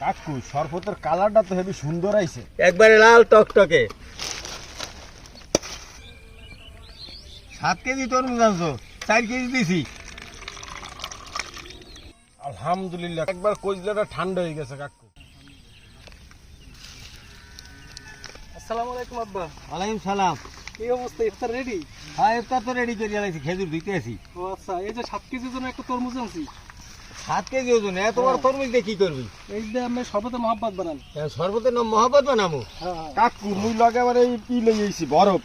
কাকু সরবতের কালারটা তো হেবি সুন্দর আইছে। একবারে লাল টকটকে। সাত কেজি তরমুজ আনছো চার কেজি দিছি। আলহামদুলিল্লাহ একবার কইজলাটা ঠান্ডা হয়ে গেছে কাকু। আসসালামু আলাইকুম আব্বা। ওয়ালাইকুম সালাম। কি অবস্থা? ইফতার রেডি হ্যাঁ ইফতার তো রেডি করে লাগছি খেজুর দিতে আছি ও আচ্ছা এই যে সাত কেজির জন্য একটা তরমুজ আনছি। সাত কেজি ওজন এত বড় তরমুজ দিয়ে কি করবি? এই যে আমি সর্বতে মহাব্বাত বানান সর্বতের নাম মহাপত বানাবো? হ্যাঁ হ্যাঁ। কাকু মুই লগে আবার এই পি লই আইছি বরফ।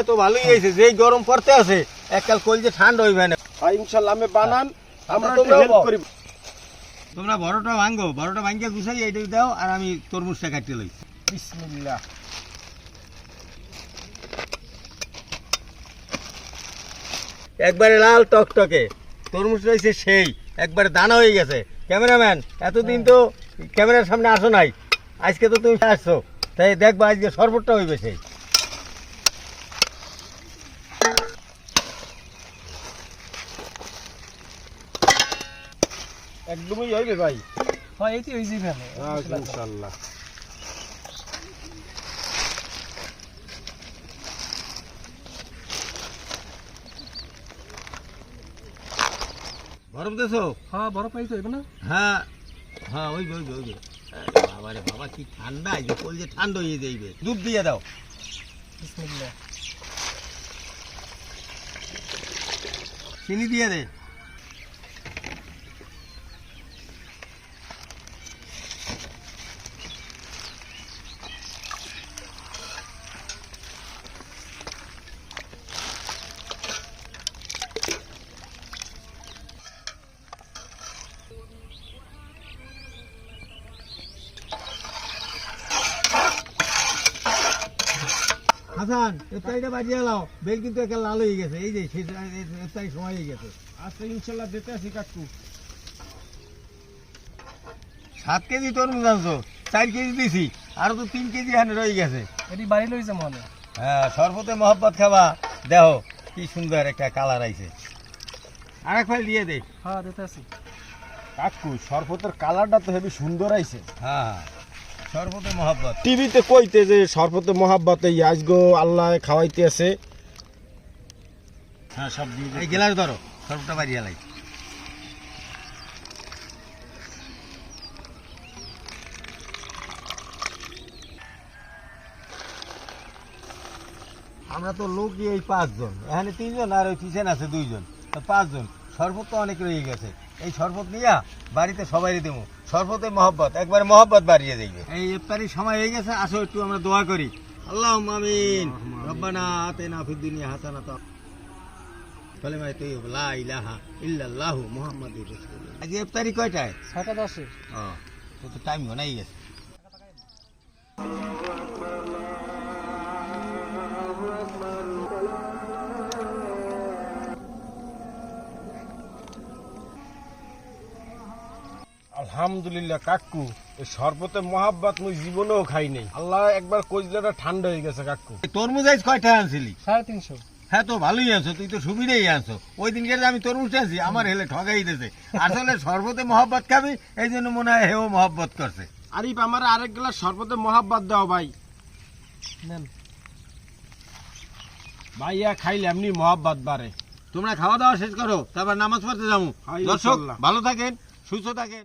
এত ভালোই যেই গরম পড়তে আছে এককাল কল যে ঠান্ডা হইবে না। আর ইনশাআল্লাহ আমি বানান আমরা তোমরা হেল্প। করি। তোমরা বড়টা ভাঙ্গো বড়টা ভাঙ্গে গুছাই এইটা দাও আর আমি তরমুজটা কাটিয়ে লই। বিসমিল্লাহ। একবারে লাল টকটকে। তরমুজ রয়েছে সেই। একবারে দানা হয়ে গেছে। ক্যামেরাম্যান এতদিন তো ক্যামেরার সামনে আসো নাই। আজকে তো তুমি আসছো। তাই দেখবা আজকে শরবতটা হইবে সেই একদমই হইবে ভাই। হ্যাঁ এটি হইছে ভালো ইনশাআল্লাহ বরফ দেছো? হ্যাঁ বরফ পাইছো এবার না? হ্যাঁ। হ্যাঁ ওই ওই ওই বাবা রে বাবা কি ঠান্ডা এই যে কল যে ঠান্ডা হয়ে যাইবে। দুধ দিয়ে দাও। বিসমিল্লাহ। চিনি দিয়ে দে। হাসান বাজিয়ে লাও বেল কিন্তু একটা লাল হয়ে গেছে। এই যে সময় হয়ে গেছে। আচ্ছা ইনশাআল্লাহ দিতে আছি কাকু। সাত কেজি তরমুজ আনছো চার কেজি দিছি আরও তো তিন কেজি রয়ে গেছে। এটি বাড়ি লইছে মনে? হ্যাঁ সর্বতে মহব্বত খাবা। দেখো কি সুন্দর একটা কালার আইছে। আর এক ফাইল দিয়ে দে। হ্যাঁ দিতে আছি কাকু সরবতের কালারটা তো হেবি সুন্দর আইছে। হ্যাঁ মহব্বত টিভিতে কইতে যে সরবতে মহাব্বতে আজগো আল্লাহ খাওয়াইতে আছে। হ্যাঁ সব দিয়ে এই গেলাস ধরো সর্বটা বাড়িয়ে লাই। আমরা তো লোকই এই পাঁচজন। এখানে তিনজন আর ওই কিচেন আছে দুইজন। তো পাঁচজন শরবত তো অনেক রয়ে গেছে। এই শরবত নিয়া বাড়িতে সবাই দেবো শরবতে মহব্বত একবার মহব্বত বাড়িয়ে যাইবে এই ইফতারির সময় হয়ে গেছে আসো একটু আমরা দোয়া করি। আল্লাহ আমিন। রব্বানা আতেনা ফিদ দুনিয়া হাসানাতা। কালেমায় তৈয়ব লা ইলাহা ইল্লাল্লাহু মুহাম্মাদুর রাসূলুল্লাহ। আজ ইফতারি কয়টায়? ছয়টা দশে ও তো তো টাইম হয়ে গেছে। আলহামদুলিল্লাহ কাকু। এই সরবতে মহাব্বত মুই জীবনেও খাই নাই। আল্লাহ একবার কইজলাটা ঠান্ডা হয়ে গেছে কাকু। তরমুজ আইজ কয়টা আনছিলি? সাড়ে তিনশো। হ্যাঁ তো ভালোই আনছো তুই তো সুবিধাই আনছো। ওই দিনকে যে আমি তরমুজটা আনছি আমার হেলে ঠগাই দিয়েছে আসলে সর্বতে মহব্বত খাবি এই জন্য মনে হয় হেও মহব্বত করছে। আরিফ আমার আরেক গ্লাস সরবতে মহাব্বত দাও ভাই। নেন। ভাইয়া খাইলে এমনি মহাব্বত বাড়ে। তোমরা খাওয়া দাওয়া শেষ করো তারপর নামাজ পড়তে যাব। হ্যাঁ, দর্শক ভালো থাকেন সুস্থ থাকেন।